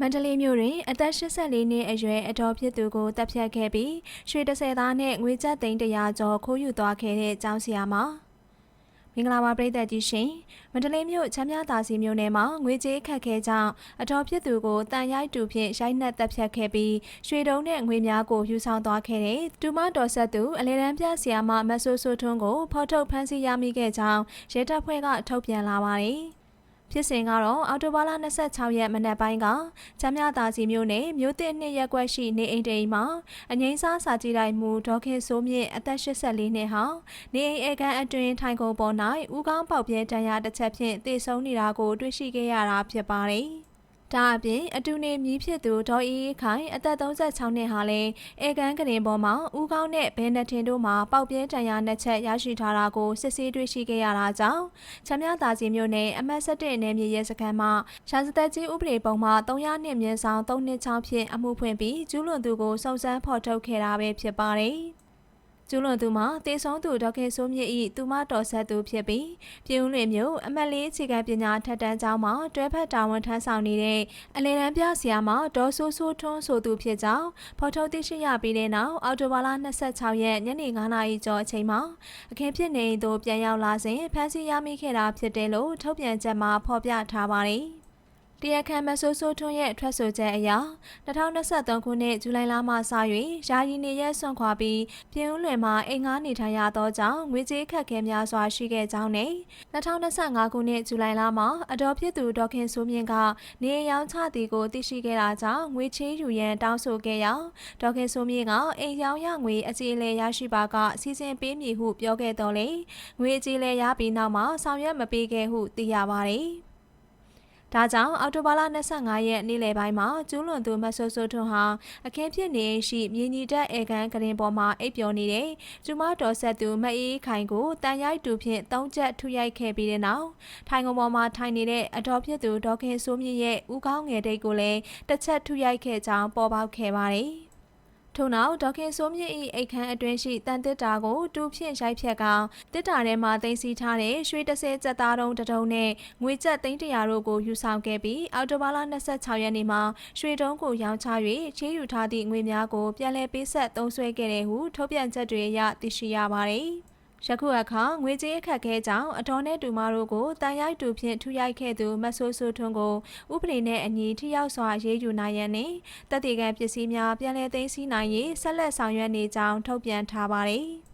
မန္တလေးမြို့တွင်အသက်84နှစ်အရွယ်အတော်ဖြစ်သူကိုတပ်ဖြတ်ခဲ့ပြီးရွှေ30သားနဲ့ငွေကျပ်သိန်း100ကျော်ခိုးယူသွားခဲ့တဲ့ကျောင်းဆရာမမင်္ဂလာပါပရိသတ်ကြီးရှင်မန္တလေးမြို့ချမ်းမြသာစီမြို့နယ်မှာငွေကြေးခက်ခဲကြောင်းအတော်ဖြစ်သူကိုတန်ရိုက်တူဖြင့်ရိုက်နှက်တပ်ဖြတ်ခဲ့ပြီးရွှေတုံးနဲ့ငွေများကိုယူဆောင်သွားခဲ့တဲ့တူမတော်ဆက်သူအလေရန်ပြဆရာမမဆိုးဆိုးထွန်းကိုဖော်ထုတ်ဖမ်းဆီးရမိခဲ့ကြောင်းရဲတပ်ဖွဲ့ကထုတ်ပြန်လာပါတယ် ဖြစ်စဉ်ကတော့အော်တိုဘာလ26ရက်မနက်ပိုင်းကချမ်းမြသာစီမြို့နယ်မြို့သစ်နှစ်ရက်ကွက်ရှိနေအိမ်တိမ်မှာအငိမ့်စားစာကြည့်တိုင်းမူဒေါက်ခင်စိုးမြင့်အသက်84နှစ်ဟာနေအိမ်အေကန်အတွင်ထိုင်ကုန်ပေါ်၌ဦးကောင်းပေါက်ပြဲတန်ရာတစ်ချက်ဖြင့်တေဆုံးနေတာကိုတွေ့ရှိခဲ့ရတာဖြစ်ပါတယ်။ ဒါအပြင်အတူနေမြည်ဖြစ်သူဒေါ်အေးအေးခိုင်အသက်36နှစ်ဟာလည်းအေကန်ကရင်ပေါ်မှာဦးကောင်းနဲ့ဘဲနထင်တို့မှာပေါက်ပြဲတန်ရာနှစ်ချက်ရရှိထားတာကိုစစ်ဆေးတွေ့ရှိခဲ့ရတာကြောင့်ချမ်းမြသာစီမျိုးနဲ့အမတ်7နယ်မြေရဲစခန်းမှရှာစသက်ကြီးဥပဒေပုံမှ300နှစ်မြင်းဆောင်3နှစ်ချောင်းဖြင့်အမှုဖွင့်ပြီးကျူးလွန်သူကိုစုံစမ်းဖော်ထုတ်ခဲ့တာပဲဖြစ်ပါတယ်။ ကျူးလွန်သူမှာတေဆုံးသူဒေါက်ခင်စိုးမြင့်၏သူမတော်ဆက်သူဖြစ်ပြီးပြည်ဦးလွင်မြို့အမတ်လေးအခြေခံပညာထက်တန်းကျောင်းမှာတွဲဖက်တာဝန်ထမ်းဆောင်နေတဲ့အလေရန်ပြဆရာမဒေါ်ဆိုးဆိုးထွန်းဆိုသူဖြစ်ကြောင်းဖော်ထုတ်သိရှိရပြီးတဲ့နောက်အော်တိုဘာလ26ရက်ညနေ9:00နာရီကျော်အချိန်မှာအခင်းဖြစ်နေသို့ပြန်ရောက်လာစဉ်ဖမ်းဆီးရမိခဲ့တာဖြစ်တယ်လို့ထုတ်ပြန်ချက်မှာဖော်ပြထားပါတယ်။ တရားခံမဆိုးဆိုးထွန်းရဲ့ထွက်ဆိုချက်အရ2023ခုနှစ်ဇူလိုင်လမှစ၍ယာယီနေရက်ဆွန့်ခွာပြီးပြည်ဦးလွင်မှာအိမ်ငှားနေထိုင်ရသောကြောင့်ငွေကြေးခက်ခဲများစွာရှိခဲ့ကြောင်းနဲ့2025ခုနှစ်ဇူလိုင်လမှာအတော်ဖြစ်သူဒေါခင်စိုးမြင့်ကနေရောင်းချသည်ကိုသိရှိခဲ့တာကြောင့်ငွေချေးယူရန်တောင်းဆိုခဲ့ရာဒေါခင်စိုးမြင့်ကအိမ်ရောင်းရငွေအကြေးလဲရရှိပါကစီစဉ်ပေးမည်ဟုပြောခဲ့တော်လေငွေအကြေးလဲရပြီးနောက်မှာဆောင်ရွက်မပေးခဲ့ဟုသိရပါတယ်။ ဒါကြောင့်အော်တိုဘာလ25ရက်နေ့လယ်ပိုင်းမှာကျူးလွန်သူမဆိုးဆိုးထွန်းဟာအခင်းဖြစ်နေရှိမြင်းကြီးတက်အေကန်ကရင်ပေါ်မှာအိပ်ပျော်နေတဲ့ကျမတော်ဆက်သူမအေးခိုင်ကိုတန်ရိုက်တူဖြင့်သုံးချက်ထုရိုက်ခဲ့ပြီးတဲ့နောက်ထိုင်ကုန်ပေါ်မှာထိုင်နေတဲ့အတော်ဖြစ်သူဒေါခင်စိုးမြင့်ရဲ့ဦးကောင်းငယ်တိတ်ကိုလည်းတစ်ချက်ထုရိုက်ခဲ့ကြောင်းပေါ်ပေါက်ခဲ့ပါတယ်။ ထို့နောက်ဒေါခင်စိုးမြင့်၏အိတ်ခမ်းအတွင်းရှိတန်တစ်တာကိုတူဖြင့်ရိုက်ဖြတ်ကောင်တစ်တာထဲမှာတင်စီထားတဲ့ရွှေ30ကျပ်သားတုံးတတုံးနဲ့ငွေကျပ်သိန်း100တို့ကိုယူဆောင်ခဲ့ပြီးအော်တိုဘာလ26ရက်နေ့မှာရွှေတုံးကိုရောင်းချ၍ချေးယူထားသည့်ငွေများကိုပြန်လည်ပေးဆက်သုံးစွဲခဲ့တဲ့ဟုထုတ်ပြန်ချက်တွေအရသိရှိရပါတယ်။ ယခုအခါငွေကြေးအခက်ခဲကြောင့်အတော်နဲ့တူမတို့ကိုတန်ရိုက်တူဖြင့်ထူရိုက်ခဲ့သူမဆိုးဆိုးထွန်းကိုဥပဒေနဲ့အညီထိရောက်စွာရေးယူနိုင်ရန်နှင့်တပ်တေကံပစ္စည်းများပြန်လည်သိမ်းဆည်းနိုင်ရေးဆက်လက်ဆောင်ရွက်နေကြောင်းထုတ်ပြန်ထားပါတယ်။